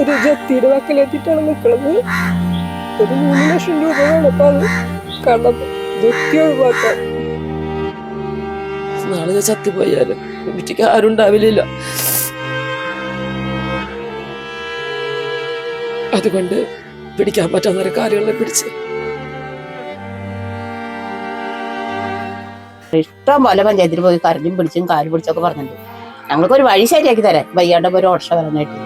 ഒരു ജത്തിയുടെ വക്കലെത്തിയിട്ടാണ് നിൽക്കുന്നത്. ഒരു മൂന്ന് ലക്ഷം രൂപ വേണം അപ്പൊ അത് കണ്ടത് ജത്തി ഒഴിവാക്കാൻ. നാളെ ഞാൻ ചത്തിപ്പോയാലും വീട്ടിക്ക് ആരും ഉണ്ടാവില്ല അതുകൊണ്ട് പിടിക്കാൻ പറ്റാവുന്ന കാര്യങ്ങളെ പിടിച്ച്. ഇഷ്ടം പോലെ പഞ്ചായത്തിൽ പോയി കരഞ്ഞും പിടിച്ചും കാൽ പിടിച്ചൊക്കെ പറഞ്ഞിട്ടുണ്ട്. ഞങ്ങൾക്ക് ഒരു വഴി ശരിയാക്കി തരാം വയ്യാണ്ട് ഒരു ഓട്ട വരാനായിട്ട്.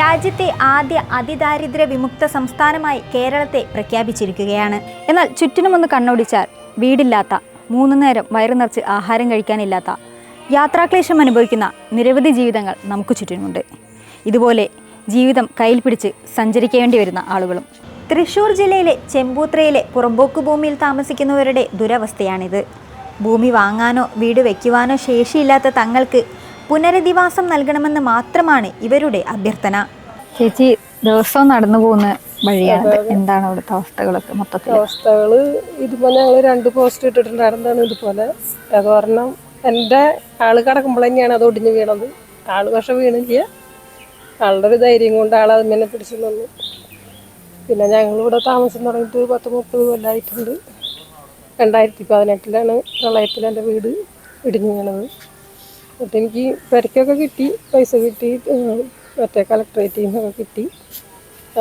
രാജ്യത്തെ ആദ്യ അതിദാരിദ്ര്യ വിമുക്ത സംസ്ഥാനമായി കേരളത്തെ പ്രഖ്യാപിച്ചിരിക്കുകയാണ്. എന്നാൽ ചുറ്റിനുമൊന്ന് കണ്ണോടിച്ചാൽ വീടില്ലാത്ത മൂന്നു നേരം വയറു നിറച്ച് ആഹാരം കഴിക്കാനില്ലാത്ത യാത്രാക്ലേശം അനുഭവിക്കുന്ന നിരവധി ജീവിതങ്ങൾ നമുക്ക് ചുറ്റിനുമുണ്ട്. ഇതുപോലെ ജീവിതം കയ്യിൽ പിടിച്ച് സഞ്ചരിക്കേണ്ടി വരുന്ന ആളുകളും. തൃശൂർ ജില്ലയിലെ ചെമ്പൂത്രയിലെ പുറമ്പോക്ക് ഭൂമിയിൽ താമസിക്കുന്നവരുടെ ദുരവസ്ഥയാണിത്. ഭൂമി വാങ്ങാനോ വീട് വയ്ക്കുവാനോ ശേഷിയില്ലാത്ത തങ്ങൾക്ക് പുനരധിവാസം നൽകണമെന്ന് മാത്രമാണ് ഇവരുടെ അഭ്യർത്ഥന. ചേച്ചി ദിവസവും നടന്നു പോകുന്ന വഴിയാണ് എന്താണ് അവിടുത്തെ അവസ്ഥകളൊക്കെ മൊത്തത്തിൽ അവസ്ഥകൾ ഇതുപോലെ ഞങ്ങൾ രണ്ട് പോസ്റ്റ് ഇട്ടിട്ടുണ്ടായിരുന്നതാണ് ഇതുപോലെ? അത് കാരണം എന്റെ ആൾ കിടക്കുമ്പോൾ തന്നെയാണ് അത് ഒടിഞ്ഞു വീണത്. ആൾ പക്ഷെ വീണില്ല. ആളുടെ ഒരു ധൈര്യം കൊണ്ട് ആൾ അതിനെ പിടിച്ചു നിന്നു. പിന്നെ ഞങ്ങളിവിടെ താമസം തുടങ്ങിയിട്ട് പത്ത് മുപ്പത് കൊല്ലമായിട്ടുണ്ട് രണ്ടായിരത്തി പതിനെട്ടിലാണ് പ്രളയത്തിൽ എന്റെ വീട് ഇടിഞ്ഞു വീണത്. എന്നിട്ട് എനിക്ക് പെരക്കൊക്കെ കിട്ടി പൈസ കിട്ടി മറ്റേ കളക്ടറേറ്റിൽ നിന്നൊക്കെ കിട്ടി.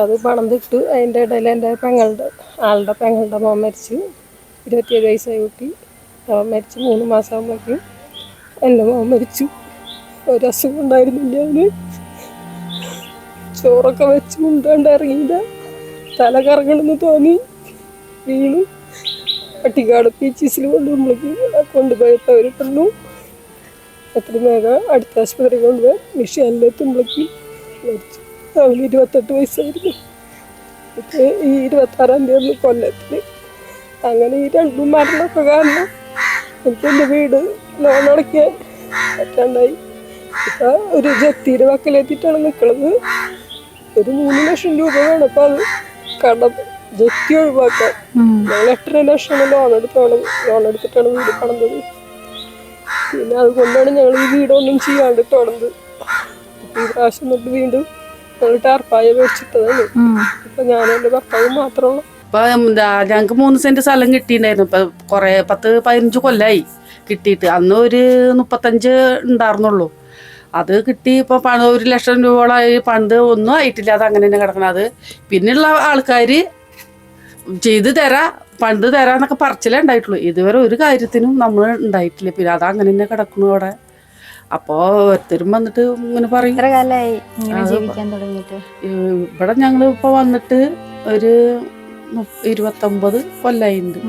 അത് പണം തിട്ടു അതിന്റെ ഇടയിൽ എന്റെ പെങ്ങളുടെ ആളുടെ പെങ്ങളുടെ മോൻ മരിച്ചു. ഇരുപത്തിയേഴ് വയസ്സായി കുട്ടി. അവൻ മരിച്ച് മൂന്ന് മാസമാകുമ്പോഴേക്കും എന്റെ മോൻ മരിച്ചു. ഒരു അസുഖം ഉണ്ടായിരുന്നില്ല അവന് ചോറൊക്കെ വെച്ച് മുണ്ടാണ്ട് ഇറങ്ങിയില്ല തല കറങ്ങണമെന്ന് തോന്നി. വീണു. പട്ടിക്കാട് പീച്ചീസിൽ കൊണ്ട് കൊണ്ടുപോയിട്ട് കൊണ്ടുപോയി പറഞ്ഞു എത്ര വേഗം അടുത്ത ആശുപത്രി കൊണ്ടുപോയി തുമ്പളക്കി മരിച്ചു. അവന് ഇരുപത്തെട്ട് വയസ്സായിരുന്നു. ഇപ്പൊ ഈ ഇരുപത്താറാം തീയതി കൊല്ലത്തിൽ അങ്ങനെ ഈ രണ്ടും മരണമൊക്കെ കാരണം എനിക്ക് എന്റെ വീട് ലോൺ അടയ്ക്കാൻ പറ്റാണ്ടായി. ഇപ്പൊ ഒരു ജത്തിയുടെ വക്കലെത്തിയിട്ടാണ് നിൽക്കുന്നത് ഒരു മൂന്ന് ലക്ഷം രൂപ വേണം. അപ്പൊ അത് കടം ജത്തി ഒഴിവാക്കാൻ. ഞങ്ങൾ എട്ടര ലക്ഷം ലോൺ എടുത്താണ് ലോൺ എടുത്തിട്ടാണ് വീട് പണിതത്. പിന്നെ അതുകൊണ്ടാണ് ഞങ്ങൾ ഈ വീടൊന്നും ചെയ്യാണ്ട് തുടർന്നത് ഈ പ്രാവശ്യം തൊട്ട് വീണ്ടും ഞങ്ങൾ ടാർപ്പായ മേടിച്ചിട്ടതാണ്. ഇപ്പൊ ഞാനും എന്റെ ഭർത്താവും മാത്രമുള്ളൂ ഇപ്പൊ എന്താ ഞങ്ങക്ക് മൂന്ന് സെന്റ് സ്ഥലം കിട്ടിയിട്ടുണ്ടായിരുന്നു. ഇപ്പൊ കൊറേ പത്ത് പതിനഞ്ച് കൊല്ലായി കിട്ടിയിട്ട്. അന്ന് ഒരു മുപ്പത്തഞ്ച് ഉണ്ടായിരുന്നുള്ളൂ അത് കിട്ടി ഇപ്പൊ പണം ഒരു ലക്ഷം രൂപയോളമായി. പണ്ട് ഒന്നും ആയിട്ടില്ല. അത് അങ്ങനെ തന്നെ കിടക്കണത്. പിന്നെയുള്ള ആൾക്കാർ ചെയ്ത് തരാ പണ്ട് തരാന്നൊക്കെ പറച്ചിലേ ഉണ്ടായിട്ടുള്ളൂ. ഇതുവരെ ഒരു കാര്യത്തിനും നമ്മൾ ഉണ്ടായിട്ടില്ല. പിന്നെ അത് അങ്ങനെ തന്നെ കിടക്കണു അവിടെ. അപ്പോ ഓരോരുത്തരും വന്നിട്ട് ഇങ്ങനെ പറയും. ഇവിടെ ഞങ്ങൾ ഇപ്പൊ വന്നിട്ട് ഒരു ഇരുപത്തൊമ്പത് കൊല്ലായിട്ടുണ്ട്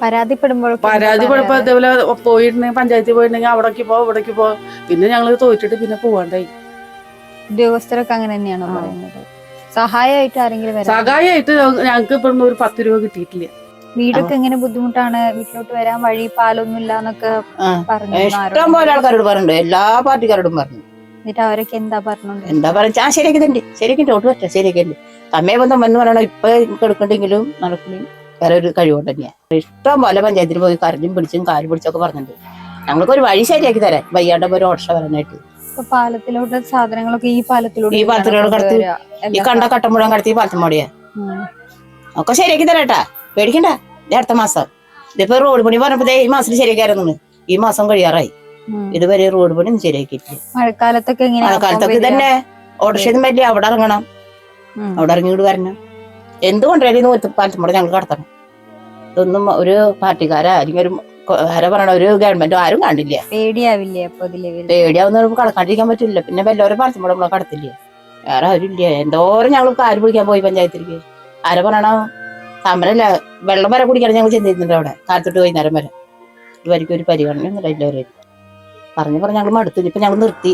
പരാതിപ്പെടുമ്പോൾ പരാതി കുഴപ്പം ഇതേപോലെ പോയിട്ടുണ്ടെങ്കിൽ പഞ്ചായത്തിൽ പോയിട്ടുണ്ടെങ്കിൽ അവിടേക്ക് പോ ഇവിടേക്ക് പോ. പിന്നെ ഞങ്ങൾ തോറ്റിട്ട് പിന്നെ പോവാണ്ടായി. ഉദ്യോഗസ്ഥരൊക്കെ അങ്ങനെ തന്നെയാണോ പറയുന്നത്? സഹായമായിട്ട് ആരെങ്കിലും വരാം സഹായമായിട്ട് ഞങ്ങൾക്ക് ഇപ്പൊ ഒരു പത്ത് രൂപ കിട്ടിയിട്ടില്ല. വീടൊക്കെ എങ്ങനെ ബുദ്ധിമുട്ടാണ്? വീട്ടിലോട്ട് വരാൻ വഴി പാലൊന്നും ഇല്ല എന്നൊക്കെ പറഞ്ഞു ഇഷ്ടം പോലെ ആൾക്കാരോട് പറഞ്ഞു എല്ലാ പാർട്ടിക്കാരോടും പറഞ്ഞു. എന്നിട്ട് അവരൊക്കെ എന്താ പറഞ്ഞോണ്ട് എന്താ പറയാ ആ ശരിയാക്കിട്ടുണ്ട് ശരിയാക്കി ഓട്ട് പറ്റാ ശരിയാക്കിണ്ട് തമ്മേ ബന്ധം എന്ന് പറയണ. ഇപ്പൊ എടുക്കണ്ടെങ്കിലും നടക്കണേ. വേറെ ഒരു കഴിവുകൊണ്ട് തന്നെയാണ് ഇഷ്ടം പോലെ പഞ്ചായത്തിൽ പോയി കരഞ്ഞും പിടിച്ചും കാൽ പിടിച്ചൊക്കെ പറഞ്ഞിട്ടുണ്ട്. ഞങ്ങൾക്ക് ഒരു വഴി ശരിയാക്കി തരാം വയ്യാണ്ടപ്പോ ഒരു ഓട്ട വരാനായിട്ട്. ഇപ്പൊ പാലത്തിലോട്ട് സാധനങ്ങളൊക്കെ ഈ പാലത്തിലൂടെ ഈ പാലത്തിലൂടെ കടത്തി. ഈ കണ്ട കട്ട മുഴുവൻ കടത്തി പാലത്തും മോടിയാ ഒക്കെ ശരിയാക്കി തരാട്ടാ. പേടിക്കണ്ട. അടുത്ത മാസം. ഇതിപ്പോ റോഡ് പണി പറഞ്ഞപ്പോ ഈ മാസത്തിൽ ശരിയാക്കായിരുന്നു. ഈ മാസം കഴിയാറായി. ഇതുവരെ റോഡ് പണി ഒന്നും ശരിയാക്കിയിട്ടില്ല. മഴക്കാലത്തൊക്കെ മഴക്കാലത്തൊക്കെ തന്നെ ഓട്ടോറിക്ഷ പറ്റില്ല അവിടെ ഇറങ്ങണം. അവിടെ ഇറങ്ങിയിട്ട് വരണം. എന്ത് കൊണ്ടുവരും പാലത്തുമ്പോൾ ഞങ്ങൾ കടത്തണം. ഇതൊന്നും ഒരു പാർട്ടിക്കാരാ അല്ലെങ്കിൽ ഒരു ആരാ പറയണ ഒരു ഗവൺമെന്റോ ആരും കണ്ടില്ല. പേടിയാവില്ലേ അപ്പൊ ഇതിൽ? വരും പേടിയാവുന്ന കടക്കാണ്ടിരിക്കാൻ പറ്റില്ല. പിന്നെ വല്ലവരും പാലത്തുമ്പോൾ നമ്മളെ കടത്തില്ല? വേറെ ആരും ഇല്ല എന്തോരം ഞങ്ങൾ കാര് പിടിക്കാൻ പോയി പഞ്ചായത്തിലേക്ക്. ആരാ പറയണ? സമരല്ല വെള്ളം വരെ കുടിക്കാൻ ഞങ്ങൾ ചെന്നിരുന്നുണ്ട് അവിടെ. കാലത്തൊട്ട് വൈകുന്നേരം വരെ. ഇവർക്ക് ഒരു പരിഗണന ഒന്നും എല്ലാവരും പറഞ്ഞു പറഞ്ഞു ഞങ്ങൾ മടുത്തു. ഇപ്പൊ ഞങ്ങൾ നിർത്തി.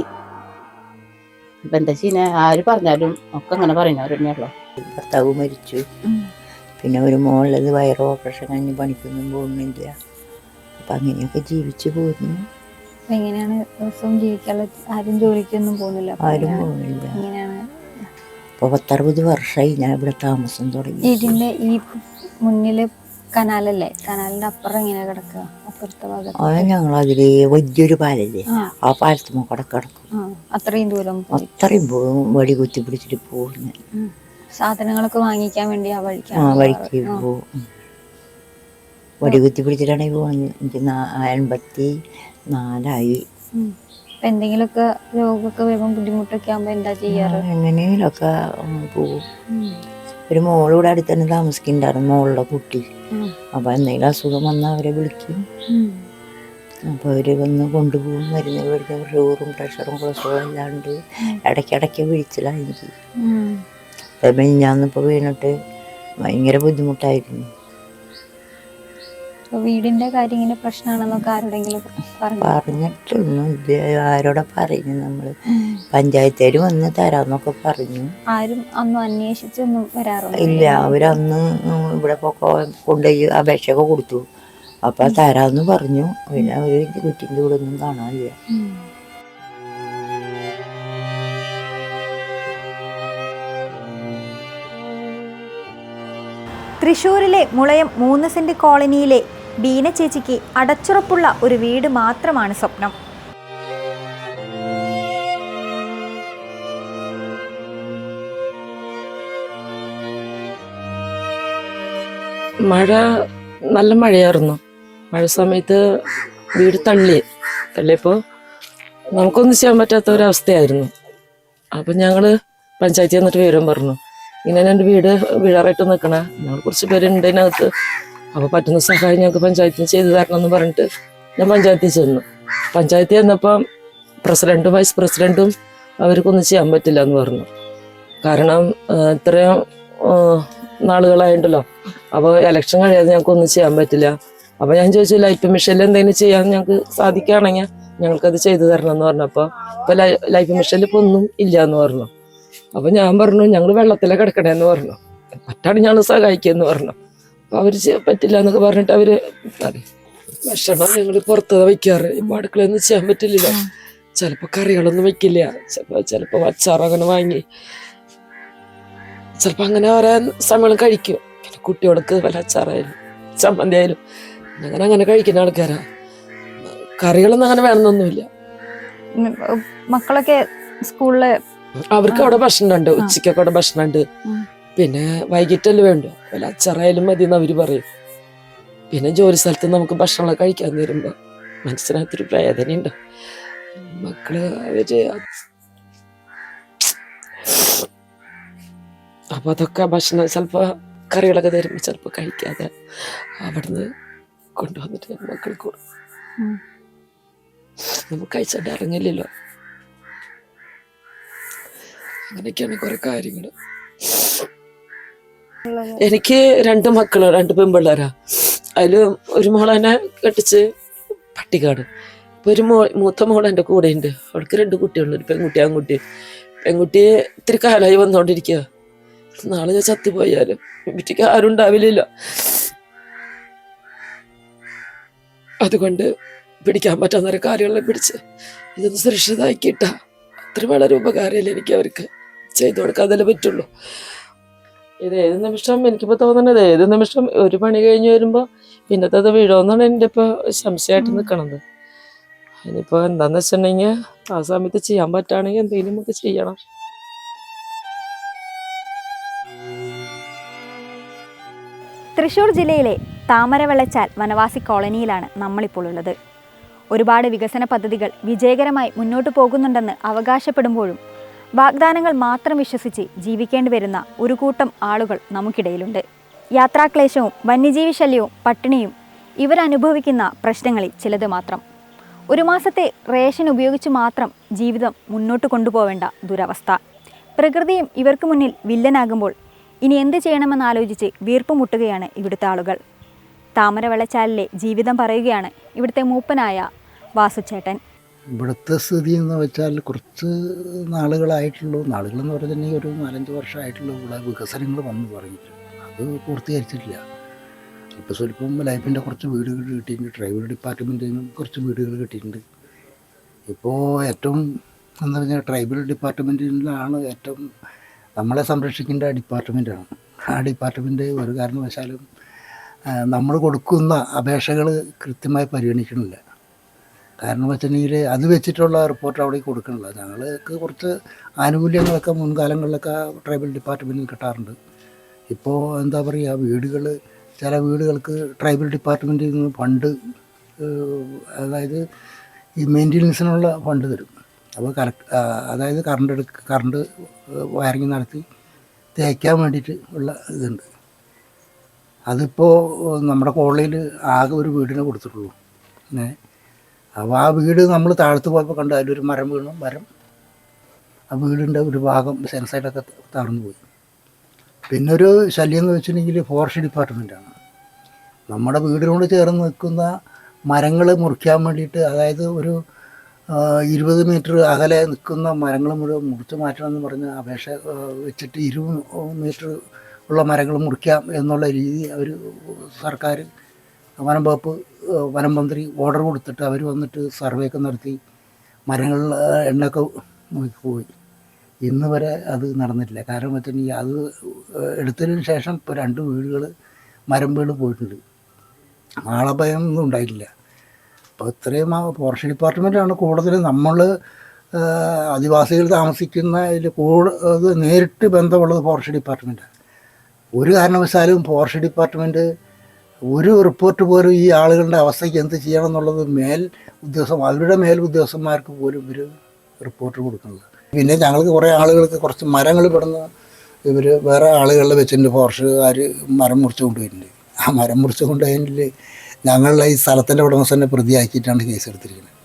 ഇപ്പൊ എന്താ ചെയ്യുന്ന? ആര് പറഞ്ഞാലും ഒക്കെ അങ്ങനെ പറയുന്നവർ തന്നെയുള്ളൂ ഭർത്താവ് മരിച്ചു. പിന്നെ ഒരു മോളിലത് വയറ് ഓപ്പറേഷൻ കഴിഞ്ഞ് പണിക്കൊന്നും പോകുന്നില്ല. അപ്പം അങ്ങനെയൊക്കെ ജീവിച്ചു പോരുന്നു എങ്ങനെയാണ് ദിവസവും ജീവിക്കാനുള്ള ആരും ജോലിക്കൊന്നും പോകുന്നില്ല? ആരും? പോകുന്നില്ല. എങ്ങനെയാണ് അപ്പോൾ പത്തറുപത് വർഷമായി ഞാൻ ഇവിടെ താമസം തുടങ്ങി. ഇതിന്റെ ഈ മുന്നിൽ കനാലല്ലേ? കനാലിന്റെ അപ്പുറം ഇങ്ങനെ കിടക്കുക? അപ്പുറത്തെ ഭാഗത്ത്? അത് ഞങ്ങൾ അതിലെ വലിയൊരു പാലല്ലേ? ആ. പാലത്ത് കൂടെ കിടക്കും. ആ അത്രയും ദൂരം അത്രയും പോകും വടി കുത്തി പിടിച്ചിട്ട് പോകുന്നു. സാധനങ്ങളൊക്കെ വാങ്ങിക്കാൻ വേണ്ടി ആ ആ വഴിക്കാണ് വഴിക്ക് പോകും. വടി കുത്തി പിടിച്ചിട്ടാണ് പോകുന്നത് എനിക്ക് എൺപത്തി നാലായി. എന്തെങ്കിലുമൊക്കെ രോഗമൊക്കെ വരുമ്പോൾ ബുദ്ധിമുട്ടൊക്കെ ആകുമ്പോ എന്താ ചെയ്യാറ്? എങ്ങനെയൊക്കെ പോകും. ഒരു മോളൂടെ അടുത്ത് തന്നെ താമസിക്കുന്നുണ്ടായിരുന്നു മോളുടെ കുട്ടി. അപ്പോൾ അപ്പൊ എന്തെങ്കിലും അസുഖം വന്നാൽ അവരെ വിളിക്കും. അപ്പോൾ അവർ വന്ന് കൊണ്ടുപോകും മരുന്ന് മേടിക്കും. ഷുഗറും പ്രഷറും കൊളസ്ട്രോളും എല്ലാണ്ട് ഇടയ്ക്കിടയ്ക്ക് വിളിച്ചിലാണ് എനിക്ക്. അപ്പം ഞാനിപ്പോൾ വീണിട്ട് ഭയങ്കര ബുദ്ധിമുട്ടായിരുന്നു. വീടിന്റെ കാര്യം ഇങ്ങനെ പ്രശ്നമാണെന്നൊക്കെ ആരോടെങ്കിലും പറഞ്ഞു? പറഞ്ഞിട്ടൊന്നും ഇത് ആരോടെ പറഞ്ഞു നമ്മൾ പഞ്ചായത്തേര് വന്ന് തരാന്നൊക്കെ പറഞ്ഞു. ആരും അന്ന് അന്വേഷിച്ചൊന്നും വരാറില്ല ഇല്ല. അവരന്ന് ഇവിടെ പൊക്കോ കൊണ്ടുപോയി അപേക്ഷയൊക്കെ കൊടുത്തു. അപ്പൊ തരാന്ന് പറഞ്ഞു. പിന്നെ അവർ കുറ്റിന്റെ കൂടെ ഒന്നും കാണാനില്ല. തൃശൂരിലെ മുളയം മൂന്ന് സെന്റ് കോളനിയിലെ ബീന ചേച്ചിക്ക് അടച്ചുറപ്പുള്ള ഒരു വീട് മാത്രമാണ് സ്വപ്നം. മഴ നല്ല മഴയായിരുന്നു. മഴ സമയത്ത് വീട് തള്ളി. തള്ളിയപ്പോൾ നമുക്കൊന്നും ചെയ്യാൻ പറ്റാത്ത ഒരവസ്ഥയായിരുന്നു. അപ്പം ഞങ്ങൾ പഞ്ചായത്തിൽ വന്നിട്ട് വിവരം പറഞ്ഞു. ഇങ്ങനെ എന്റെ വീട് വീഴാറായിട്ട് നിൽക്കണേ ഞങ്ങൾ കുറച്ച് പേരുണ്ട് അതിനകത്ത് അപ്പോൾ പറ്റുന്ന സഹായം ഞങ്ങൾക്ക് പഞ്ചായത്തിന് ചെയ്തു തരണം എന്ന് പറഞ്ഞിട്ട് ഞാൻ പഞ്ചായത്തിൽ ചെന്നു. പഞ്ചായത്തിൽ ചെന്നപ്പം പ്രസിഡന്റും വൈസ് പ്രസിഡന്റും അവർക്കൊന്നും ചെയ്യാൻ പറ്റില്ല എന്ന് പറഞ്ഞു. കാരണം ഇത്രയും നാളുകളായിട്ടുണ്ടല്ലോ അപ്പോൾ ഇലക്ഷൻ കഴിയാതെ ഞങ്ങൾക്ക് ഒന്നും ചെയ്യാൻ പറ്റില്ല. അപ്പോൾ ഞാൻ ചോദിച്ചു ലൈഫ് മിഷനിൽ എന്തെങ്കിലും ചെയ്യാൻ ഞങ്ങൾക്ക് സാധിക്കുകയാണെങ്കിൽ ഞങ്ങൾക്കത് ചെയ്തു തരണം എന്ന് പറഞ്ഞപ്പോൾ ഇപ്പോൾ ലൈഫ് മിഷനിൽ ഇപ്പോൾ ഒന്നും ഇല്ല എന്ന് പറഞ്ഞു. അപ്പോൾ ഞാൻ പറഞ്ഞു ഞങ്ങൾ വെള്ളത്തിലെ കിടക്കണേന്ന് പറഞ്ഞു. പറ്റാണ് ഞങ്ങൾ സഹായിക്കുമെന്ന് പറഞ്ഞു. അപ്പോൾ അവർ പറ്റില്ല എന്നൊക്കെ പറഞ്ഞിട്ട് അവർ ഭക്ഷണം ഞങ്ങൾ പുറത്ത് വയ്ക്കാറ്. അടുക്കളയൊന്നും ചെയ്യാൻ പറ്റില്ല. ചിലപ്പോൾ കറികളൊന്നും വെക്കില്ല. ചിലപ്പോൾ ചിലപ്പോൾ അച്ചാറോ അങ്ങനെ വാങ്ങി. ചിലപ്പോൾ അങ്ങനെ ഓരോ സമയം കഴിക്കും. പിന്നെ കുട്ടികൾക്ക് വല്ല അച്ചാറായാലും ചമ്മന്തി ആയാലും അങ്ങനെ അങ്ങനെ കഴിക്കുന്ന ആൾക്കാരാ. കറികളൊന്നും അങ്ങനെ വേണമെന്നൊന്നുമില്ല. മക്കളൊക്കെ സ്കൂളിൽ അവർക്ക് അവിടെ ഭക്ഷണമുണ്ട്. ഉച്ചയ്ക്കൊക്കെ അവിടെ ഭക്ഷണമുണ്ട്. പിന്നെ വൈകിട്ടല്ലേ വേണ്ട? വല്ല അച്ചാറായാലും മതി എന്ന് അവർ പറയും. പിന്നെ ജോലി സ്ഥലത്ത് നമുക്ക് ഭക്ഷണമൊക്കെ കഴിക്കാൻ തരുമ്പോ മനസ്സിനകത്തൊരു വേദനയുണ്ട്? മക്കൾ അവർ അപ്പൊ അതൊക്കെ ഭക്ഷണം ചിലപ്പോ കറികളൊക്കെ തരുമ്പോ ചിലപ്പോ കഴിക്കാതെ അവിടുന്ന് കൊണ്ടുവന്നിട്ട് ഞാൻ മക്കൾക്ക് കൊടുക്കും നമുക്ക് കഴിച്ചിട്ട് ഇറങ്ങില്ലല്ലോ അങ്ങനെയൊക്കെയാണ് കുറെ കാര്യങ്ങൾ എനിക്ക് രണ്ട് മക്കൾ രണ്ട് പെൺപിള്ളേരാ. അതിൽ ഒരു മോളെന്നെ കെട്ടിച്ച് പട്ടിക്കാട്. ഇപ്പൊ ഒരു മോ മൂത്ത മോൾ എന്റെ കൂടെ ഉണ്ട് അവൾക്ക് രണ്ട് കുട്ടികളുണ്ട്. ഒരു പെൺകുട്ടി ആൺകുട്ടി. പെൺകുട്ടി ഇത്തിരി കാലമായി വന്നോണ്ടിരിക്കുക നാളെ ഞാൻ ചത്തുപോയാലും വീട്ടിക്ക് ആരും ഉണ്ടാവില്ലല്ലോ. അതുകൊണ്ട് പിടിക്കാൻ പറ്റാവുന്ന കാര്യങ്ങളെ പിടിച്ച്. ഇതൊന്ന് സുരക്ഷിതമാക്കിയിട്ടാ. അത്ര വളരെ ഉപകാരമില്ല എനിക്ക് അവർക്ക് ചെയ്തു കൊടുക്കാൻ തന്നെ പറ്റുള്ളൂ. ഇത് ഏത് നിമിഷം? എനിക്കിപ്പോൾ തോന്നണത് ഏത് നിമിഷം? ഒരു പണി കഴിഞ്ഞ് വരുമ്പോൾ പിന്നത്തത് വീഴുമെന്നാണ് എന്റെ ഇപ്പോൾ സംശയമായിട്ട് നിൽക്കണത് ഇനിയിപ്പോൾ എന്താന്ന് വെച്ചിട്ടുണ്ടെങ്കിൽ ആ സമയത്ത് ചെയ്യാൻ പറ്റുകയാണെങ്കിൽ എന്തെങ്കിലും നമുക്ക് ചെയ്യണം. തൃശൂർ ജില്ലയിലെ താമരവെള്ളച്ചാൽ വനവാസി കോളനിയിലാണ് നമ്മളിപ്പോൾ ഉള്ളത്. ഒരുപാട് വികസന പദ്ധതികൾ വിജയകരമായി മുന്നോട്ട് പോകുന്നുണ്ടെന്ന് അവകാശപ്പെടുമ്പോഴും വാഗ്ദാനങ്ങൾ മാത്രം വിശ്വസിച്ച് ജീവിക്കേണ്ടി വരുന്ന ഒരു കൂട്ടം ആളുകൾ നമുക്കിടയിലുണ്ട്. യാത്രാക്ലേശവും വന്യജീവി ശല്യവും പട്ടിണിയും ഇവരനുഭവിക്കുന്ന പ്രശ്നങ്ങളിൽ ചിലത് മാത്രം. ഒരു മാസത്തെ റേഷൻ ഉപയോഗിച്ച് മാത്രം ജീവിതം മുന്നോട്ട് കൊണ്ടുപോവേണ്ട ദുരവസ്ഥ. പ്രകൃതിയും ഇവർക്ക് മുന്നിൽ വില്ലനാകുമ്പോൾ ഇനി എന്ത് ചെയ്യണമെന്നാലോചിച്ച് വീർപ്പ് മുട്ടുകയാണ് ഇവിടുത്തെ ആളുകൾ. താമര വെള്ളച്ചാലിലെ ജീവിതം പറയുകയാണ് ഇവിടുത്തെ മൂപ്പനായ വാസുച്ചേട്ടൻ ഇവിടുത്തെ സ്ഥിതി എന്ന് വെച്ചാൽ കുറച്ച് നാളുകളായിട്ടുള്ളൂ. നാളുകളെന്ന് പറഞ്ഞിട്ടുണ്ടെങ്കിൽ ഒരു നാലഞ്ച് വർഷമായിട്ടുള്ളൂ ഇവിടെ വികസനങ്ങൾ വന്നു തുടങ്ങിയിട്ട്. അത് പൂർത്തീകരിച്ചിട്ടില്ല. ഇപ്പോൾ സ്വല്പം ലൈഫിന്റെ കുറച്ച് വീടുകൾ കിട്ടിയിട്ടുണ്ട്. ട്രൈബൽ ഡിപ്പാർട്ട്മെന്റിൽ നിന്നും കുറച്ച് വീടുകൾ കിട്ടിയിട്ടുണ്ട്. ഇപ്പോൾ ഏറ്റവും എന്ന് പറഞ്ഞാൽ ട്രൈബൽ ഡിപ്പാർട്ട്മെന്റിലാണ് ഏറ്റവും നമ്മളെ സംരക്ഷിക്കേണ്ട ഡിപ്പാർട്ട്മെന്റാണ് ആ ഡിപ്പാർട്ട്മെന്റ് ഒരു കാരണവശാലും നമ്മൾ കൊടുക്കുന്ന അപേക്ഷകൾ കൃത്യമായി പരിഗണിക്കണില്ല കാരണം വെച്ചിട്ടുണ്ടെങ്കിൽ അത് വെച്ചിട്ടുള്ള റിപ്പോർട്ട് അവിടെ കൊടുക്കണില്ല ഞങ്ങൾക്ക് കുറച്ച് ആനുകൂല്യങ്ങളൊക്കെ മുൻകാലങ്ങളിലൊക്കെ ട്രൈബൽ ഡിപ്പാർട്ട്മെന്റിൽ കിട്ടാറുണ്ട്. ഇപ്പോൾ എന്താ പറയുക വീടുകൾ ചില വീടുകൾക്ക് ട്രൈബൽ ഡിപ്പാർട്ട്മെന്റിൽ നിന്ന് ഫണ്ട് അതായത് ഈ മെയിന്റെനൻസിനുള്ള ഫണ്ട് തരും. അപ്പോൾ കറക്റ്റ് അതായത് കറണ്ട് എടുക്ക കറണ്ട് വയറിങ് നടത്തി തേക്കാൻ വേണ്ടിയിട്ട് ഉള്ള ഇതുണ്ട്. അതിപ്പോൾ നമ്മുടെ കോളേജിൽ ആകെ ഒരു വീടിനെ കൊടുത്തിട്ടുള്ളൂ. ഏ അപ്പോൾ ആ വീട് നമ്മൾ താഴത്ത് പോയപ്പോൾ കണ്ടു അതിലൊരു മരം വീണു മരം. ആ വീടിന്റെ ഒരു ഭാഗം സെൻസൈഡൊക്കെ തകർന്നു പോയി. പിന്നെ ഒരു ശല്യം എന്ന് വെച്ചിട്ടുണ്ടെങ്കിൽ ഫോറസ്റ്റ് ഡിപ്പാർട്ട്മെന്റാണ്. നമ്മുടെ വീടിനോട് ചേർന്ന് നിൽക്കുന്ന മരങ്ങൾ മുറിക്കാൻ വേണ്ടിയിട്ട് അതായത് ഒരു ഇരുപത് മീറ്റർ അകലെ നിൽക്കുന്ന മരങ്ങൾ മുഴുവൻ മുറിച്ച് മാറ്റണമെന്ന് പറഞ്ഞ് അപേക്ഷ വെച്ചിട്ട് ഇരുപത് മീറ്റർ ഉള്ള മരങ്ങൾ മുറിക്കാം എന്നുള്ള രീതി അവർ സർക്കാർ വനം വകുപ്പ് വനം മന്ത്രി ഓർഡർ കൊടുത്തിട്ട് അവർ വന്നിട്ട് സർവേ ഒക്കെ നടത്തി മരങ്ങൾ എണ്ണൊക്കെ നോക്കിപ്പോയി ഇന്ന് വരെ അത് നടന്നിട്ടില്ല. കാരണം വെച്ചിട്ടുണ്ടെങ്കിൽ അത് എടുത്തതിന് ശേഷം ഇപ്പോൾ രണ്ട് വീടുകൾ മരം വീട് പോയിട്ടുണ്ട്. ആളഭയം ഒന്നും ഉണ്ടായിട്ടില്ല. അപ്പോൾ ഇത്രയും ഫോറസ്റ്റ് ഡിപ്പാർട്ട്മെന്റാണ് കൂടുതൽ നമ്മൾ ആദിവാസികൾ താമസിക്കുന്ന ഇതിൽ കൂടുതൽ നേരിട്ട് ബന്ധമുള്ളത് ഫോറസ്റ്റ് ഡിപ്പാർട്ട്മെന്റാണ് ഒരു കാരണവശാലും ഫോറസ്റ്റ് ഡിപ്പാർട്ട്മെന്റ് ഒരു റിപ്പോർട്ട് പോലും ഈ ആളുകളുടെ അവസ്ഥയ്ക്ക് എന്ത് ചെയ്യണം എന്നുള്ളത് മേൽ ഉദ്യോഗസ്ഥ അവരുടെ മേൽ ഉദ്യോഗസ്ഥന്മാർക്ക് പോലും ഇവർ റിപ്പോർട്ട് കൊടുക്കുന്നത്. പിന്നെ ഞങ്ങൾക്ക് കുറേ ആളുകൾക്ക് കുറച്ച് മരങ്ങൾ പെടുന്ന. ഇവർ വേറെ ആളുകളിൽ വെച്ചിട്ടുണ്ട്. ഫോറസ്റ്റുകാർ മരം മുറിച്ച് കൊണ്ടുപോയിട്ടുണ്ട്. ആ മരം മുറിച്ച് കൊണ്ടുപോയതിൽ ഞങ്ങളുടെ ഈ സ്ഥലത്തിന്റെ ഉടമസ്ഥനെ പ്രതിയാക്കിയിട്ടാണ് കേസ് എടുത്തിരിക്കുന്നത്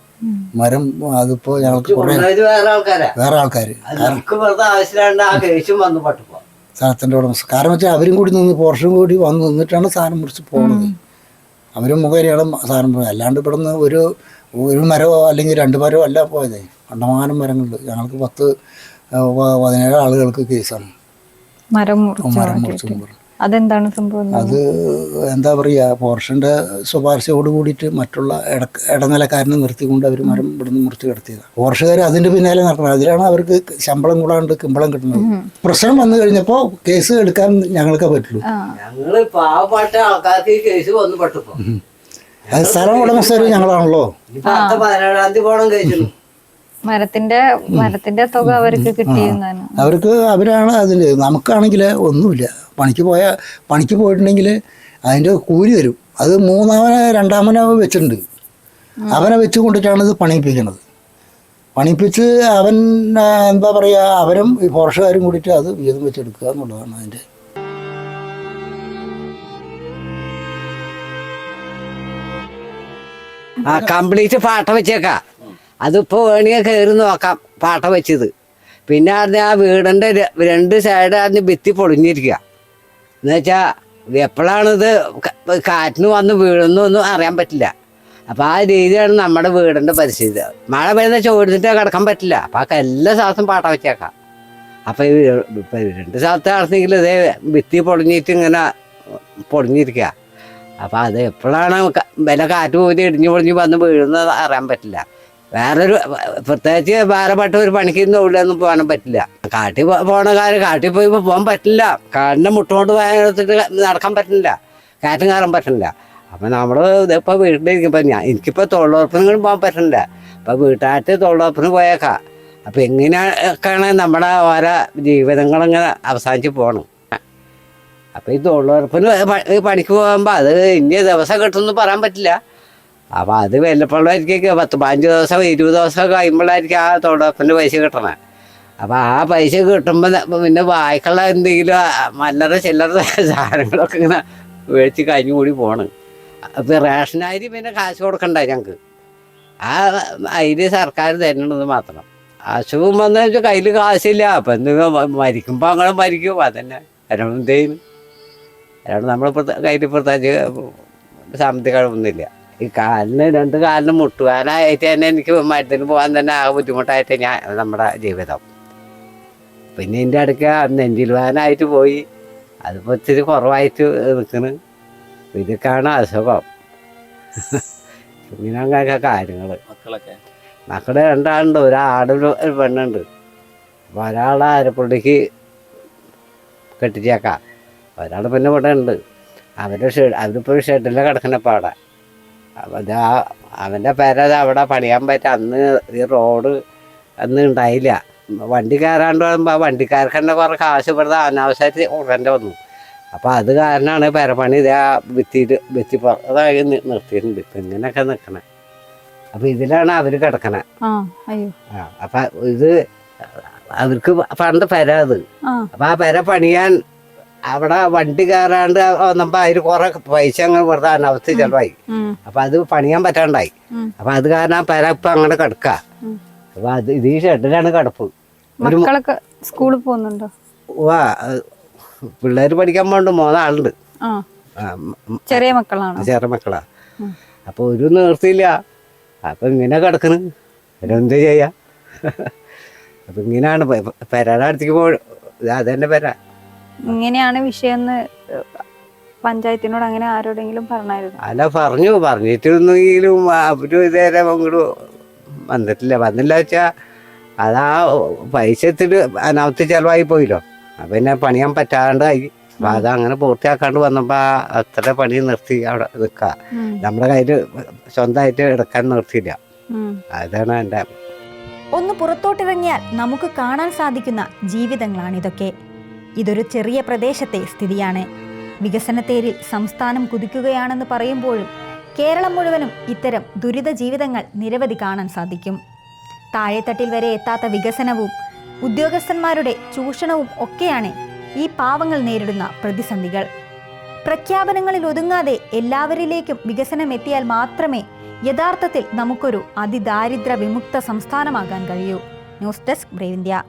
മരം അതിപ്പോൾ ഞങ്ങൾക്ക് കുറേ കൊണ്ടുപോയത് വേറെ ആൾക്കാരാ. വേറെ ആൾക്കാർ സ്ഥലത്തിന്റെ ഉടമസ്ഥ. കാരണം വെച്ചാൽ അവരും കൂടി നിന്ന് പോർഷനും കൂടി വന്ന് നിന്നിട്ടാണ് സാധനം മുറിച്ച് പോകുന്നത് അവരും മുഖേനയാണ് സാധനം പോയത് അല്ലാണ്ട് ഇവിടെ നിന്ന് ഒരു ഒരു മരമോ അല്ലെങ്കിൽ രണ്ട് മരമോ അല്ല പോയത്. കണ്ടമാനം മരങ്ങളുണ്ട്. ഞങ്ങൾക്ക് പത്ത് പതിനേഴ് ആളുകൾക്ക് കേസാണ്. മരം മുറിച്ച്. അതെന്താണ് സംഭവം? അത് എന്താ പറയുക പോർഷന്റെ ശുപാർശയോട് കൂടിയിട്ട് മറ്റുള്ള ഇട ഇടനിലക്കാരനെ നിർത്തിക്കൊണ്ട് അവർ മരം ഇവിടുന്ന് മുറിച്ച് കിടത്തിയതാണ് പോർഷുകാർ അതിന്റെ പിന്നാലെ നടക്കുന്നത് അതിലാണ് അവർക്ക് ശമ്പളം കൂടാണ്ട് കിമ്പളം കിട്ടുന്നത്. പ്രശ്നം വന്നു കഴിഞ്ഞപ്പോൾ കേസ് എടുക്കാൻ ഞങ്ങൾക്ക് പറ്റുള്ളൂ. പാവപ്പെട്ട ആൾക്കാർക്ക് കേസ് വന്നു പട്ടിപ്പോ. അത് സ്ഥലം ഉടമസ്ഥർ ഞങ്ങളാണല്ലോ. പതിനേഴാം തീയതി മരത്തിന്റെ മരത്തിന്റെ തുക അവർക്ക് കിട്ടിയെന്നാണ്. അവർക്ക് അവരാണ് അതിൽ നമുക്കാണെങ്കിൽ ഒന്നുമില്ല. പണിക്ക് പോയ പണിക്ക് പോയിട്ടുണ്ടെങ്കിൽ അതിന്റെ കൂലി വരും. അത് മൂന്നാമനെ രണ്ടാമനെ വെച്ചിട്ടുണ്ട്. അവനെ വെച്ച് കൊണ്ടിട്ടാണ് ഇത് പണിയിപ്പിക്കുന്നത്. പണിയിപ്പിച്ച് അവൻ എന്താ പറയുക അവരും ഈ ഫോറസ്റ്റുകാരും കൂടിയിട്ട് അത് വീതം വെച്ചെടുക്കുക എന്നുള്ളതാണ് അതിന്റെ ആ കംപ്ലീറ്റ് പാട്ട വെച്ചേക്കാം. അതിപ്പോൾ വേണിയെ കയറി നോക്കാം പാട്ട വെച്ചത്. പിന്നെ അതിന് ആ വീടിന്റെ രണ്ട് സൈഡ് അതിന് ഭിത്തി പൊളിഞ്ഞിരിക്കുക എന്നുവെച്ചാ എപ്പോഴാണിത് കാറ്റിന് വന്ന് വീഴുന്നു ഒന്നും അറിയാൻ പറ്റില്ല. അപ്പൊ ആ രീതിയാണ് നമ്മുടെ വീടിന്റെ പരിസ്ഥിതി. മഴ പെയ്യുന്ന ചോദിച്ചിട്ട് കിടക്കാൻ പറ്റില്ല. അപ്പൊ എല്ലാ സ്ഥലത്തും പാട്ട വെച്ചേക്കാം. അപ്പൊ ഇപ്പം രണ്ട് സ്ഥലത്ത് നടന്നെങ്കിൽ ഇതേ ഭിത്തി പൊടിഞ്ഞിട്ട് ഇങ്ങനെ പൊടിഞ്ഞിരിക്കുക അപ്പൊ അത് എപ്പോഴാണ് വില കാറ്റ് പോയി ഇടിഞ്ഞു പൊടിഞ്ഞ് വന്ന് വീഴുന്നത് അറിയാൻ പറ്റില്ല. വേറൊരു പ്രത്യേകിച്ച് വേറെപ്പെട്ട ഒരു പണിക്ക് ഇന്ന് ഒന്നും പോകാൻ പറ്റില്ല കാട്ടിൽ പോണ കാര്യം കാട്ടിൽ പോയി പോകാൻ പറ്റില്ല. കാടിന്റെ മുട്ടുകൊണ്ട് പോയിട്ട് നടക്കാൻ പറ്റില്ല. കാറ്റും കയറാൻ പറ്റില്ല. അപ്പൊ നമ്മൾ ഇതിപ്പോ വീട്ടിലിരിക്കുമ്പോൾ ഞാൻ എനിക്കിപ്പോ തൊഴിലുറപ്പിനും പോകാൻ പറ്റില്ല. അപ്പൊ വീട്ടായിട്ട് തൊഴിലുറപ്പിന് പോയേക്കാം. അപ്പൊ എങ്ങനെയൊക്കെയാണ് നമ്മുടെ ഓരോ ജീവിതങ്ങളിങ്ങനെ അവസാനിച്ച് പോകണം അപ്പൊ ഈ തൊഴിലുറപ്പിന് പണിക്ക് പോകുമ്പോ അത് ഇനി ദിവസം കിട്ടുമെന്ന് പറയാൻ പറ്റില്ല. അപ്പൊ അത് വല്ലപ്പോഴായിരിക്കും. പത്ത് പതിനഞ്ച് ദിവസം ഇരുപത് ദിവസം കഴിയുമ്പോഴായിരിക്കും ആ തൊടപ്പിന്റെ പൈസ കിട്ടണേ. അപ്പൊ ആ പൈസ കിട്ടുമ്പോ പിന്നെ ബാക്കിയുള്ള എന്തെങ്കിലും മല്ലറ ചില്ലറ സാധനങ്ങളൊക്കെ ഇങ്ങനെ മേടിച്ച് കഴിഞ്ഞു കൂടി പോണ്. അപ്പൊ റേഷൻ പിന്നെ കാശ് കൊടുക്കണ്ട ഞങ്ങൾക്ക് ആ അരി സർക്കാർ തരുന്നത് മാത്രം. അസുഖം വന്നു വെച്ചാൽ കയ്യിൽ കാശില്ല. അപ്പം എന്തെങ്കിലും മരിക്കുമ്പോൾ അങ്ങനെ മരിക്കും. അതന്നെ. അതിനോട് എന്തെയ്യും അതിനോട് നമ്മൾ കയ്യിൽ പ്രത്യേകിച്ച് സാമ്പത്തിക കഴിവൊന്നുമില്ല ഈ കാലിന് രണ്ട് കാലിന് മുട്ടുകാലായിട്ട് തന്നെ എനിക്ക് മരുന്നിന് പോകാൻ തന്നെ ആ ബുദ്ധിമുട്ടായിട്ട് ഞാൻ നമ്മുടെ ജീവിതം. പിന്നെ എന്റെ അടുക്ക നെഞ്ചിലുവാനായിട്ട് പോയി. അതിപ്പോൾ ഇത്തിരി കുറവായിട്ട് നിൽക്കണ്. ഇതൊക്കെയാണ് അസുഖം. ഇങ്ങനെ അങ്ങനെയൊക്കെ കാര്യങ്ങൾ മക്കളൊക്കെ? മക്കളെ രണ്ടാളുണ്ട്. ഒരാട് ഒരു പെണ്ണുണ്ട്. അപ്പോൾ ഒരാളെ ആരപ്പുള്ളിക്ക് കെട്ടിച്ചേക്കാം. ഒരാൾ പിന്നെ ഇവിടെ ഉണ്ട് അവരുടെ ഷെഡ് അവരിപ്പോൾ ഷെഡിലെ കിടക്കുന്ന അവിടെ അപ്പം ഇതാ അവന്റെ പേരത് അവിടെ പണിയാൻ പറ്റുക അന്ന് ഈ റോഡ് അന്ന് ഉണ്ടായില്ല. വണ്ടി കയറാണ്ട് വരുമ്പോൾ ആ വണ്ടിക്കാർക്ക് തന്നെ കുറേ കാശ് ഇവിടുത്തെ അനാവശ്യമായിട്ട് ഉടന്റെ വന്നു. അപ്പോൾ അത് കാരണമാണ് പെരപ്പണി ഇതാ ഭിത്തിയിട്ട് ഭിത്തി പുറത്തായി നിർത്തിയിട്ടുണ്ട്. ഇപ്പം ഇങ്ങനെയൊക്കെ നിൽക്കണേ അപ്പം ഇതിലാണ് അവർ കിടക്കണേ. അപ്പം ഇത് അവർക്ക് പണ്ട് പെര അത്. ആ. അപ്പം ആ പെര പണിയാൻ അവിടെ വണ്ടി കയറാണ്ട് വന്നപ്പോ അതിൽ കുറെ പൈസ അങ്ങ് വെറുതെ അനവസ്ഥ ചെലവായി. അപ്പൊ അത് പണിയാൻ പറ്റാണ്ടായി. അപ്പൊ അത് കാരണം പേര ഇപ്പൊ അങ്ങനെ കിടക്ക. അപ്പൊ അത് ഇത് ഈ ഷെഡിലാണ് കിടപ്പ്. മക്കളൊക്കെ സ്കൂളിൽ പോകുന്നുണ്ടോ? വാ പിള്ളേര് പഠിക്കാൻ പോണ്ട് മൂന്നാളുണ്ട് ആ, ചെറിയ മക്കളാണ്? ചെറിയ മക്കളാ. അപ്പൊ ഒരു നിർത്തിയില്ല അപ്പൊ ഇങ്ങനെ കിടക്കണ്. എന്ത് ചെയ്യാ? അപ്പൊ ഇങ്ങനെയാണ് പ- പെരയുടെ അടുത്തേക്ക് പോ അതന്നെ പെര. ഇങ്ങനെയാണ് വിഷയം എന്ന് പഞ്ചായത്തിനോട് അങ്ങനെ ആരോടെങ്കിലും പറഞ്ഞായിരുന്നു? അല്ല പറഞ്ഞു. പറഞ്ഞിട്ടൊന്നെങ്കിലും അവരും ഇതേരെ അങ്ങോട്ട് വന്നിട്ടില്ല. വന്നില്ല വെച്ചാ അതാ പൈസ എത്തിട്ട് അനാവത്ത് ചെലവായി പോയില്ലോ. അപ്പൊ പിന്നെ പണിയാൻ പറ്റാണ്ടായി അപ്പൊ അത് അങ്ങനെ പൂർത്തിയാക്കാണ്ട് വന്നപ്പോ ആ അത്ര പണി നിർത്തി അവിടെ നിൽക്കുക ഉം, നമ്മുടെ കയ്യിൽ സ്വന്തമായിട്ട് എടുക്കാൻ നിർത്തിയില്ല. അതാണ് എന്റെ ഒന്ന് പുറത്തോട്ടിറങ്ങിയാൽ നമുക്ക് കാണാൻ സാധിക്കുന്ന ജീവിതങ്ങളാണിതൊക്കെ. ഇതൊരു ചെറിയ പ്രദേശത്തെ സ്ഥിതിയാണ്. വികസനത്തേരിൽ സംസ്ഥാനം കുതിക്കുകയാണെന്ന് പറയുമ്പോഴും കേരളം മുഴുവനും ഇത്തരം ദുരിത ജീവിതങ്ങൾ നിരവധി കാണാൻ സാധിക്കും. താഴെത്തട്ടിൽ വരെ എത്താത്ത വികസനവും ഉദ്യോഗസ്ഥന്മാരുടെ ചൂഷണവും ഒക്കെയാണ് ഈ പാവങ്ങൾ നേരിടുന്ന പ്രതിസന്ധികൾ. പ്രഖ്യാപനങ്ങളിൽ ഒതുങ്ങാതെ എല്ലാവരിലേക്കും വികസനം എത്തിയാൽ മാത്രമേ യഥാർത്ഥത്തിൽ നമുക്കൊരു അതിദാരിദ്ര്യ വിമുക്ത സംസ്ഥാനമാകാൻ കഴിയൂ. News desk brave India.